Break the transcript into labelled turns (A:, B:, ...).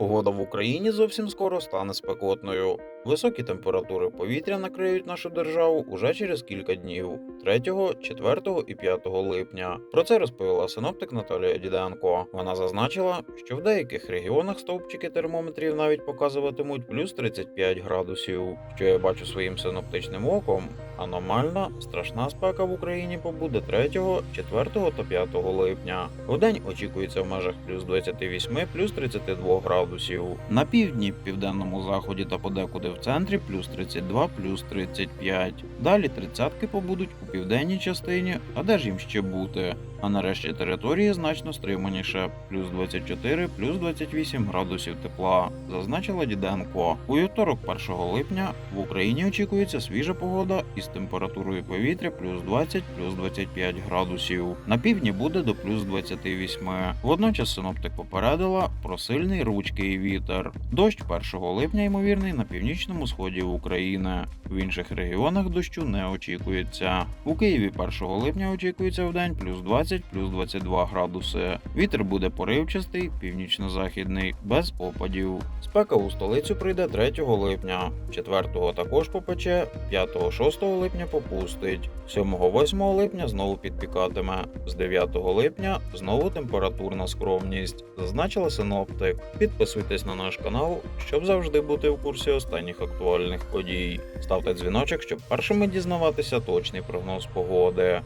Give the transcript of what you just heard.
A: Погода в Україні зовсім скоро стане спекотною. Високі температури повітря накриють нашу державу уже через кілька днів 3, 4 і 5 липня. Про це розповіла синоптик Наталія Діденко. Вона зазначила, що в деяких регіонах стовпчики термометрів навіть показуватимуть плюс 35 градусів. Що я бачу своїм синоптичним оком, аномальна страшна спека в Україні побуде 3, 4 та 5 липня. Вдень очікується в межах плюс 28, плюс 32 градусів. На півдні, південному заході та подекуди в центрі плюс 32, плюс 35. Далі тридцятки побудуть у південній частині, а де ж їм ще бути? А нарешті території значно стриманіше плюс 24, плюс 28 градусів тепла, зазначила Діденко. У вівторок 1 липня в Україні очікується свіжа погода із температурою повітря плюс 20, плюс 25 градусів. На півдні буде до плюс 28. Водночас синоптик попередила про сильний ручкий вітер. Дощ 1 липня ймовірний на північному сході України. В інших регіонах дощу не очікується. У Києві 1 липня очікується в день плюс 20, плюс 22 градуси. Вітер буде поривчастий, північно-західний, без опадів. Спека у столицю прийде 3 липня, 4 також попече, 5-6 липня попустить, 7-8 липня знову підпікатиме, з 9 липня знову температурна скромність, зазначила синоптик. Підписуйтесь на наш канал, щоб завжди бути в курсі останніх актуальних подій. Ставте дзвіночок, щоб першими дізнаватися точний прогноз погоди.